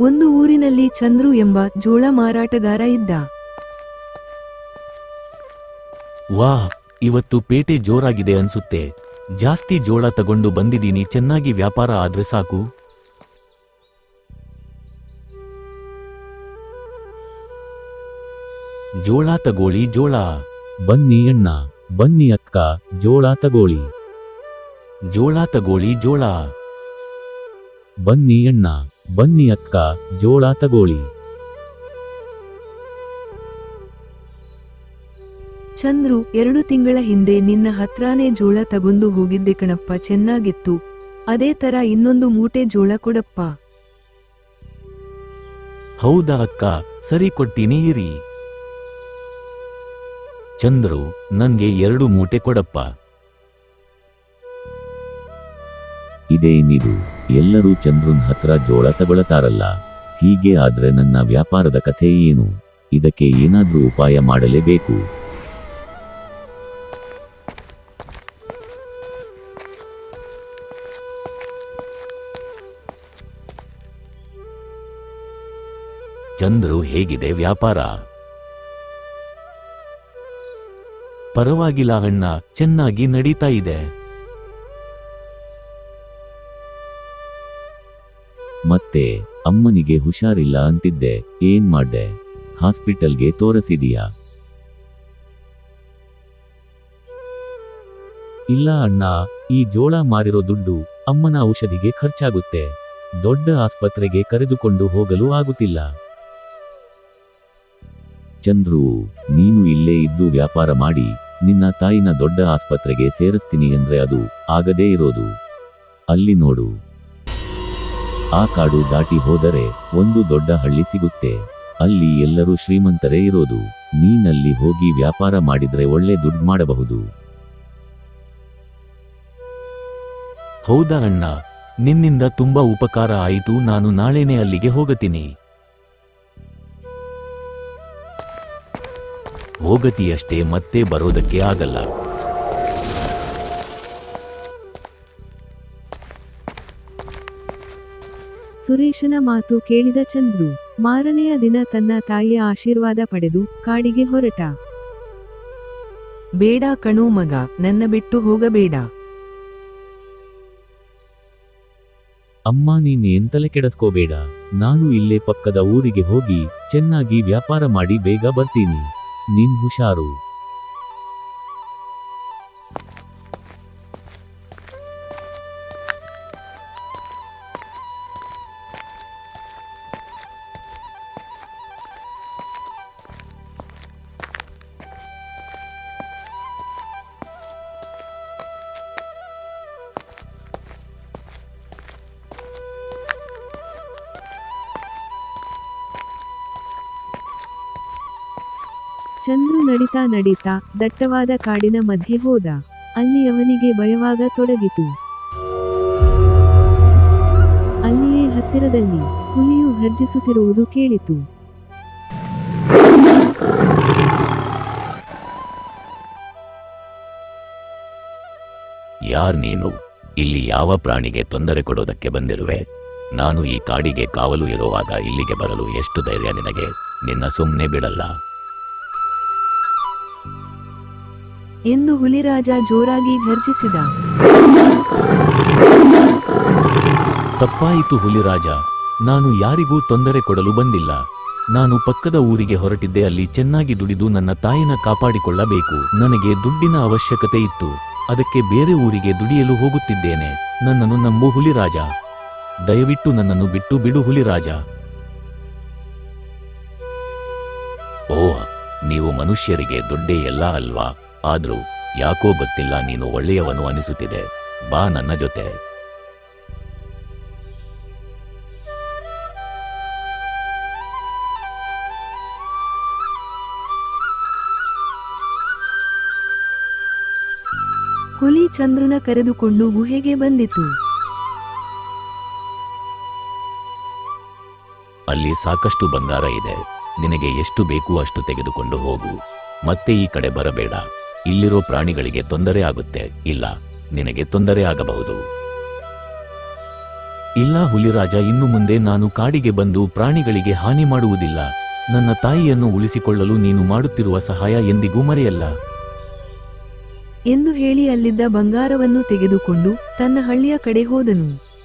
ಒಂದು ಊರಿನಲ್ಲಿ ಚಂದ್ರು ಎಂಬ ಜೋಳ ಮಾರಾಟಗಾರ ಇದ್ದ. ವಾ, ಇವತ್ತು ಪೇಟೆ ಜೋರಾಗಿದೆ ಅನ್ಸುತ್ತೆ. ಜಾಸ್ತಿ ಜೋಳ ತಗೊಂಡು ಬಂದಿದ್ದೀನಿ ಚೆನ್ನಾಗಿ ವ್ಯಾಪಾರ ಆದ್ರೆ ಸಾಕು. ಜೋಳ ತಗೋಳಿ, ಜೋಳ. ಬನ್ನಿ ಅಣ್ಣ, ಬನ್ನಿ ಅಕ್ಕ, ಜೋಳ ತಗೋಳಿ. ಜೋಳ ತಗೋಳಿ, ಜೋಳ. ಬನ್ನಿ ಅಣ್ಣ ಬನ್ನಿ ಅಕ್ಕ ಜೋಳ ತಗೋಳಿ. ಚಂದ್ರು ಎರಡು ತಿಂಗಳ ಹಿಂದೆ ನಿನ್ನ ಹತ್ರಾನೇ ಜೋಳ ತಗೊಂಡು ಹೋಗಿದ್ದೆ ಕಣಪ್ಪ ಚೆನ್ನಾಗಿತ್ತು. ಅದೇ ತರ ಇನ್ನೊಂದು ಮೂಟೆ ಜೋಳ ಕೊಡಪ್ಪ. ಹೌದಾ ಅಕ್ಕ ಸರಿ ಕೊಡ್ತೀನಿ ಇರಿ. ಚಂದ್ರು ನನ್ಗೆ ಎರಡು ಮೂಟೆ ಕೊಡಪ್ಪ. ಇದೇನಿದು ಎಲ್ಲರೂ ಚಂದ್ರನ್ ಹತ್ರ ಜೋಳ ತಗೊಳತಾರಲ್ಲ, ಹೀಗೆ ಆದ್ರೆ ನನ್ನ ವ್ಯಾಪಾರದ ಕಥೆ ಏನು? ಇದಕ್ಕೆ ಏನಾದ್ರೂ ಉಪಾಯ ಮಾಡಲೇಬೇಕು. ಚಂದ್ರು ಹೇಗಿದೆ ವ್ಯಾಪಾರ? ಪರವಾಗಿಲ್ಲ ಅಣ್ಣ, ಚೆನ್ನಾಗಿ ನಡೀತಾ ಇದೆ. ಮತ್ತೆ ಅಮ್ಮನಿಗೆ ಹುಷಾರಿಲ್ಲ ಅಂತಿದ್ದೆ, ಏನ್ ಮಾಡ್ದೆ? ಹಾಸ್ಪಿಟಲ್ಗೆ ತೋರಿಸಿದೀಯಾ? ಇಲ್ಲ ಅಣ್ಣ, ಈ ಜೋಳ ಮಾರಿರೋ ದುಡ್ಡು ಅಮ್ಮನ ಔಷಧಿಗೆ ಖರ್ಚಾಗುತ್ತೆ. ದೊಡ್ಡ ಆಸ್ಪತ್ರೆಗೆ ಕರೆದುಕೊಂಡು ಹೋಗಲು ಆಗುತ್ತಿಲ್ಲ. ಚಂದ್ರು, ನೀನು ಇಲ್ಲೇ ಇದ್ದು ವ್ಯಾಪಾರ ಮಾಡಿ, ನಿನ್ನ ತಾಯಿನ ದೊಡ್ಡ ಆಸ್ಪತ್ರೆಗೆ ಸೇರಿಸ್ತೀನಿ ಅಂದ್ರೆ ಅದು ಆಗದೇ ಇರೋದು. ಅಲ್ಲಿ ನೋಡು. ಆ ಕಾಡು ದಾಟಿ ಹೋದರೆ ಒಂದು ದೊಡ್ಡ ಹಳ್ಳಿ ಸಿಗುತ್ತೆ. ಅಲ್ಲಿ ಎಲ್ಲರೂ ಶ್ರೀಮಂತರೇ ಇರೋದು. ನೀನಲ್ಲಿ ಹೋಗಿ ವ್ಯಾಪಾರ ಮಾಡಿದ್ರೆ ಒಳ್ಳೆ ದುಡ್ಡು ಮಾಡಬಹುದು. ಹೌದಾ ಅಣ್ಣ? ನಿನ್ನಿಂದ ತುಂಬಾ ಉಪಕಾರ ಆಯಿತು. ನಾನು ನಾಳೆನೆ ಅಲ್ಲಿಗೆ ಹೋಗತೀನಿ. ಹೋಗತಿಯಷ್ಟೇ, ಮತ್ತೆ ಬರೋದಕ್ಕೆ ಆಗಲ್ಲ. ಸುರೇಶನ ಮಾತು ಕೇಳಿದ ಚಂದ್ರು, ಮಾರನೆಯ ದಿನ ತನ್ನ ತಾಯಿಯ ಆಶೀರ್ವಾದ ಪಡೆದು ಕಾಡಿಗೆ ಹೊರಟ. ಬೇಡ ಕಣೋ ಮಗ, ನನ್ನ ಬಿಟ್ಟು ಹೋಗಬೇಡ. ಅಮ್ಮ ನೀನೇನ್ ತಲೆ ಕೆಡಿಸ್ಕೋಬೇಡ. ನಾನು ಇಲ್ಲೇ ಪಕ್ಕದ ಊರಿಗೆ ಹೋಗಿ ಚೆನ್ನಾಗಿ ವ್ಯಾಪಾರ ಮಾಡಿ ಬೇಗ ಬರ್ತೀನಿ. ನೀನ್ ಹುಷಾರು. ಚಂದ್ರು ನಡಿತಾ ನಡಿತಾ ದಟ್ಟವಾದ ಕಾಡಿನ ಮಧ್ಯೆ ಹೋದ. ಅಲ್ಲಿ ಅವನಿಗೆ ಭಯವಾಗ ತೊಡಗಿತು. ಅಲ್ಲಿಯೇ ಹತ್ತಿರದಲ್ಲಿ ಹುಲಿಯು ಗರ್ಜಿಸುತ್ತಿರುವುದು ಕೇಳಿತು. ಯಾರ್ ನೀನು? ಇಲ್ಲಿ ಯಾವ ಪ್ರಾಣಿಗೆ ತೊಂದರೆ ಕೊಡೋದಕ್ಕೆ ಬಂದಿರುವೆ? ನಾನು ಈ ಕಾಡಿಗೆ ಕಾವಲು ಇರುವಾಗ ಇಲ್ಲಿಗೆ ಬರಲು ಎಷ್ಟು ಧೈರ್ಯ ನಿನಗೆ? ನಿನ್ನ ಸುಮ್ಮನೆ ಬಿಡಲ್ಲ. ಎಂದು ಹುಲಿರಾಜ ಜೋರಾಗಿ ಗರ್ಜಿಸಿದ ತಪ್ಪಾಯಿತು ಹುಲಿರಾಜ, ನಾನು ಯಾರಿಗೂ ತೊಂದರೆ ಕೊಡಲು ಬಂದಿಲ್ಲ. ನಾನು ಪಕ್ಕದ ಊರಿಗೆ ಹೊರಟಿದ್ದೆ, ಅಲ್ಲಿ ಚೆನ್ನಾಗಿ ದುಡಿದು ನನ್ನ ತಾಯಿನ ಕಾಪಾಡಿಕೊಳ್ಳಬೇಕು. ನನಗೆ ದುಡ್ಡಿನ ಅವಶ್ಯಕತೆ ಇತ್ತು. ಅದಕ್ಕೆ ಬೇರೆ ಊರಿಗೆ ದುಡಿಯಲು ಹೋಗುತ್ತಿದ್ದೇನೆ. ನನ್ನನ್ನು ನಂಬು ಹುಲಿರಾಜ. ದಯವಿಟ್ಟು ನನ್ನನ್ನು ಬಿಟ್ಟು ಬಿಡು ಹುಲಿರಾಜ. ಓ ನೀವು ಮನುಷ್ಯರಿಗೆ ದುಡ್ಡೇ ಎಲ್ಲ ಅಲ್ವಾ? ಆದ್ರೂ ಯಾಕೋ ಗೊತ್ತಿಲ್ಲ ನೀನು ಒಳ್ಳೆಯವನು ಅನಿಸುತ್ತಿದೆ. ಬಾ ನನ್ನ ಜೊತೆ. ಹುಲಿ ಚಂದ್ರನ ಕರೆದುಕೊಂಡು ಗುಹೆಗೆ ಬಂದಿತು. ಅಲ್ಲಿ ಸಾಕಷ್ಟು ಬಂಗಾರ ಇದೆ. ನಿನಗೆ ಎಷ್ಟು ಬೇಕು ಅಷ್ಟು ತೆಗೆದುಕೊಂಡು ಹೋಗು. ಮತ್ತೆ ಈ ಕಡೆ ಬರಬೇಡ. ಇಲ್ಲಿರೋ ಪ್ರಾಣಿಗಳಿಗೆ ತೊಂದರೆ ಆಗುತ್ತೆ. ಇಲ್ಲ, ನಿನಗೆ ತೊಂದರೆ ಆಗಬಹುದು. ಇಲ್ಲ ಹುಲಿರಾಜ, ಇನ್ನು ಮುಂದೆ ನಾನು ಕಾಡಿಗೆ ಬಂದು ಪ್ರಾಣಿಗಳಿಗೆ ಹಾನಿ ಮಾಡುವುದಿಲ್ಲ. ನನ್ನ ತಾಯಿಯನ್ನು ಉಳಿಸಿಕೊಳ್ಳಲು ನೀನು ಮಾಡುತ್ತಿರುವ ಸಹಾಯ ಎಂದಿಗೂ ಮರೆಯಲ್ಲ. ಎಂದು ಹೇಳಿ ಅಲ್ಲಿದ್ದ ಬಂಗಾರವನ್ನು ತೆಗೆದುಕೊಂಡು ತನ್ನ ಹಳ್ಳಿಯ ಕಡೆ ಹೋದನು.